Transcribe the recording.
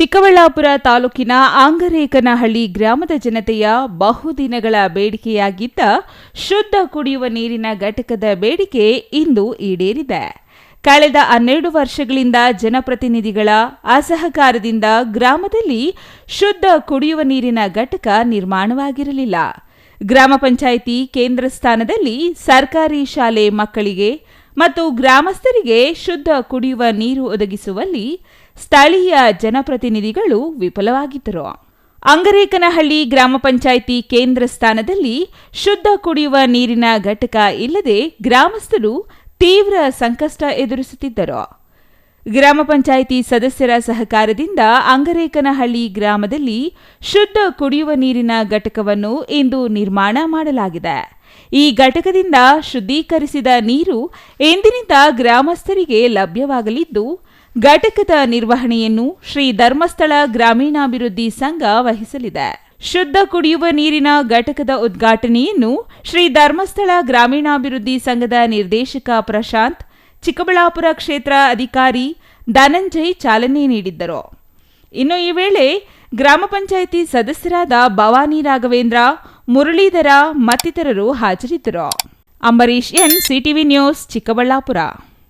ಚಿಕ್ಕಬಳ್ಳಾಪುರ ತಾಲೂಕಿನ ಆಂಗರೇಕನಹಳ್ಳಿ ಗ್ರಾಮದ ಜನತೆಯ ಬಹುದಿನಗಳ ಬೇಡಿಕೆಯಾಗಿದ್ದ ಶುದ್ಧ ಕುಡಿಯುವ ನೀರಿನ ಘಟಕದ ಬೇಡಿಕೆ ಇಂದು ಈಡೇರಿದೆ. ಕಳೆದ ಹನ್ನೆರಡು ವರ್ಷಗಳಿಂದ ಜನಪ್ರತಿನಿಧಿಗಳ ಅಸಹಕಾರದಿಂದ ಗ್ರಾಮದಲ್ಲಿ ಶುದ್ಧ ಕುಡಿಯುವ ನೀರಿನ ಘಟಕ ನಿರ್ಮಾಣವಾಗಿರಲಿಲ್ಲ. ಗ್ರಾಮ ಪಂಚಾಯಿತಿ ಕೇಂದ್ರ ಸ್ಥಾನದಲ್ಲಿ ಸರ್ಕಾರಿ ಶಾಲೆ ಮಕ್ಕಳಿಗೆ ಮತ್ತು ಗ್ರಾಮಸ್ಥರಿಗೆ ಶುದ್ಧ ಕುಡಿಯುವ ನೀರು ಒದಗಿಸುವಲ್ಲಿ ಸ್ಥಳೀಯ ಜನಪ್ರತಿನಿಧಿಗಳು ವಿಫಲವಾಗಿದ್ದರು. ಅಂಗರೇಕನಹಳ್ಳಿ ಗ್ರಾಮ ಪಂಚಾಯಿತಿ ಕೇಂದ್ರ ಸ್ಥಾನದಲ್ಲಿ ಶುದ್ಧ ಕುಡಿಯುವ ನೀರಿನ ಘಟಕ ಇಲ್ಲದೆ ಗ್ರಾಮಸ್ಥರು ತೀವ್ರ ಸಂಕಷ್ಟ ಎದುರಿಸುತ್ತಿದ್ದರು. ಗ್ರಾಮ ಪಂಚಾಯಿತಿ ಸದಸ್ಯರ ಸಹಕಾರದಿಂದ ಅಂಗರೇಕನಹಳ್ಳಿ ಗ್ರಾಮದಲ್ಲಿ ಶುದ್ಧ ಕುಡಿಯುವ ನೀರಿನ ಘಟಕವನ್ನು ಇಂದು ನಿರ್ಮಾಣ ಮಾಡಲಾಗಿದೆ. ಈ ಘಟಕದಿಂದ ಶುದ್ಧೀಕರಿಸಿದ ನೀರು ಎಂದಿನಿಂದ ಗ್ರಾಮಸ್ಥರಿಗೆ ಲಭ್ಯವಾಗಲಿದ್ದು, ಘಟಕದ ನಿರ್ವಹಣೆಯನ್ನು ಶ್ರೀ ಧರ್ಮಸ್ಥಳ ಗ್ರಾಮೀಣಾಭಿವೃದ್ಧಿ ಸಂಘ ವಹಿಸಲಿದೆ. ಶುದ್ಧ ಕುಡಿಯುವ ನೀರಿನ ಘಟಕದ ಉದ್ಘಾಟನೆಯನ್ನು ಶ್ರೀ ಧರ್ಮಸ್ಥಳ ಗ್ರಾಮೀಣಾಭಿವೃದ್ಧಿ ಸಂಘದ ನಿರ್ದೇಶಕ ಪ್ರಶಾಂತ್ ಚಿಕ್ಕಬಳ್ಳಾಪುರ ಕ್ಷೇತ್ರ ಅಧಿಕಾರಿ ಧನಂಜಯ್ ಚಾಲನೆ ನೀಡಿದ್ದರು. ಇನ್ನು ಈ ವೇಳೆ ಗ್ರಾಮ ಪಂಚಾಯಿತಿ ಸದಸ್ಯರಾದ ಭವಾನಿ ರಾಘವೇಂದ್ರ, ಮುರಳೀಧರ ಮತ್ತಿತರರು ಹಾಜರಿದ್ದರು. Ambarish N, CTV news, Chikkaballapur.